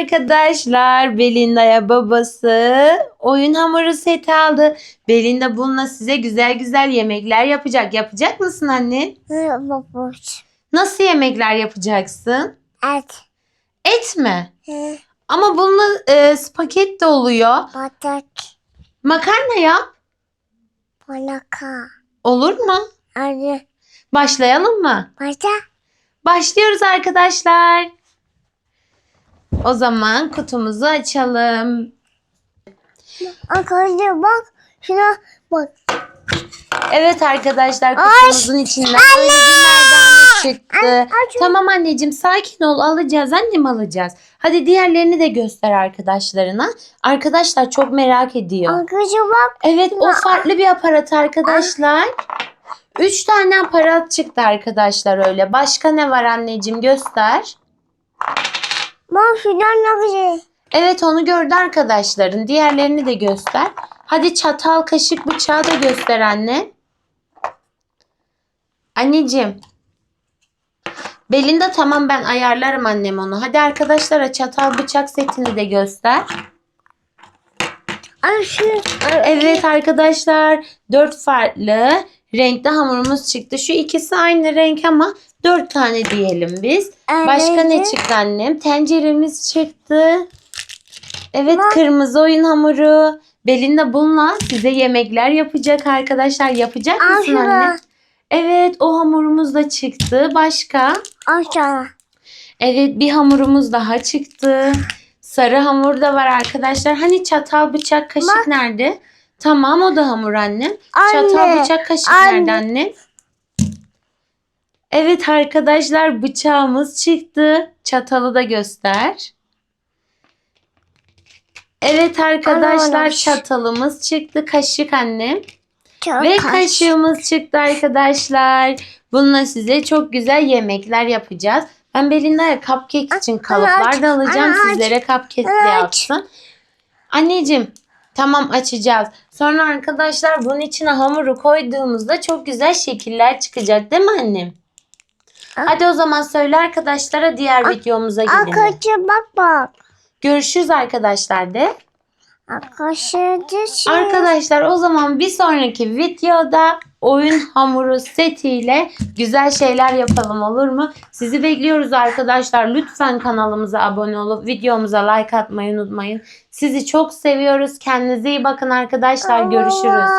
arkadaşlar. Belinda'ya babası oyun hamuru seti aldı. Belinda bununla size güzel güzel yemekler yapacak. Yapacak mısın anne? Babuş. Nasıl yemekler yapacaksın? Et. Et mi? Hı, Ama bununla e, spagetti oluyor. Batak. Makarna yap. Balaka. Olur mu? Arı. Başlayalım mı? Batak. Başlıyoruz arkadaşlar. O zaman kutumuzu açalım. Arkadaşlar bak. Şuna bak. Evet arkadaşlar Ay! kutumuzun içinden böyle bir merdane çıktı. Ay, çok- Tamam anneciğim sakin ol alacağız annem alacağız. Hadi diğerlerini de göster arkadaşlarına. Arkadaşlar çok merak ediyor. Arkadaşlar bak. Evet o farklı bir aparat arkadaşlar. Üç tane aparat çıktı arkadaşlar öyle. Başka ne var anneciğim göster. Şuradan ne güzel. Evet onu gördü arkadaşların. Diğerlerini de göster. Hadi çatal, kaşık, bıçağı da göster anne. Anneciğim. Belinda tamam ben ayarlarım annem onu. Hadi arkadaşlara çatal bıçak setini de göster. Şu. Evet arkadaşlar dört farklı renkli hamurumuz çıktı. Şu ikisi aynı renk ama dört tane diyelim biz. Başka ne çıktı annem? Tenceremiz çıktı. Evet Bak. kırmızı oyun hamuru. Belinda bununla size yemekler yapacak arkadaşlar. Yapacak mısın Aşağı. anne? Evet o hamurumuz da çıktı. Başka? Aşağı. Evet bir hamurumuz daha çıktı. Sarı hamur da var arkadaşlar. Hani çatal bıçak kaşık Bak. nerede? Tamam o da hamur annem. Anne, Çatal bıçak kaşık anne. nerede annem? Evet arkadaşlar bıçağımız çıktı. Çatalı da göster. Evet arkadaşlar Anne, çatalımız çıktı. Kaşık annem. Çok Ve kaş. kaşığımız çıktı arkadaşlar. Bununla size çok güzel yemekler yapacağız. Ben Belinda'ya cupcake için Anne, kalıplar da alacağım. Anne. Sizlere cupcake de Anne, yapsın. Anneciğim tamam açacağız. Sonra arkadaşlar bunun içine hamuru koyduğumuzda çok güzel şekiller çıkacak değil mi annem? Hadi o zaman söyle arkadaşlara diğer videomuza gidelim. Arkadaşlar bak bak. Görüşürüz arkadaşlar de. Arkadaşlar. Arkadaşlar o zaman bir sonraki videoda oyun hamuru setiyle güzel şeyler yapalım olur mu? Sizi bekliyoruz arkadaşlar. Lütfen kanalımıza abone olup videomuza like atmayı unutmayın. Sizi çok seviyoruz. Kendinize iyi bakın arkadaşlar. Görüşürüz.